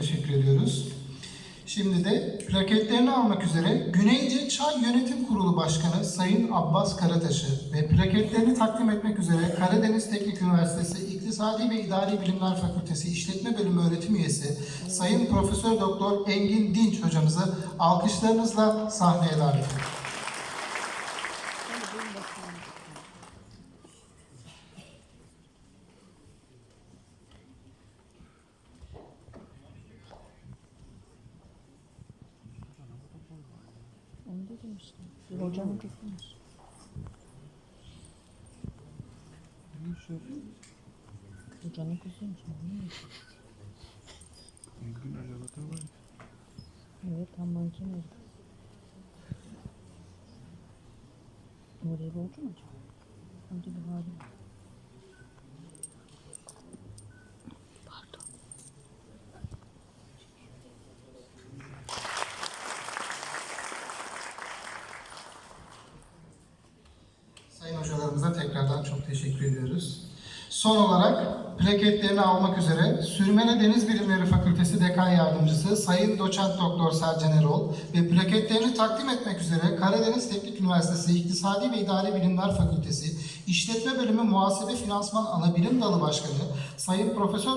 teşekkür ediyoruz. Şimdi de plaketlerini almak üzere Güneyce Çay Yönetim Kurulu Başkanı Sayın Abbas Karataş'ı ve plaketlerini takdim etmek üzere Karadeniz Teknik Üniversitesi İktisadi ve İdari Bilimler Fakültesi İşletme Bölümü öğretim üyesi Sayın Profesör Doktor Engin Dinç hocamızı alkışlarınızla sahneye davet ediyoruz. İşte. Bir hocanın kızıymış. Hocanın kızıymış. Engin acaba var. Evet Almanca nerede? Oraya borcu mu acaba? Hadi bir hali. Pardon. Sayın hocalarımıza tekrardan çok teşekkür ediyoruz. Son olarak plaketlerini almak üzere Sürmene Deniz Bilimleri Fakültesi Dekan Yardımcısı Sayın Doçent Doktor Sercan Erol ve plaketlerini takdim etmek üzere Karadeniz Teknik Üniversitesi İktisadi ve İdari Bilimler Fakültesi İşletme Bölümü Muhasebe Finansman Anabilim Dalı Başkanı Sayın Profesör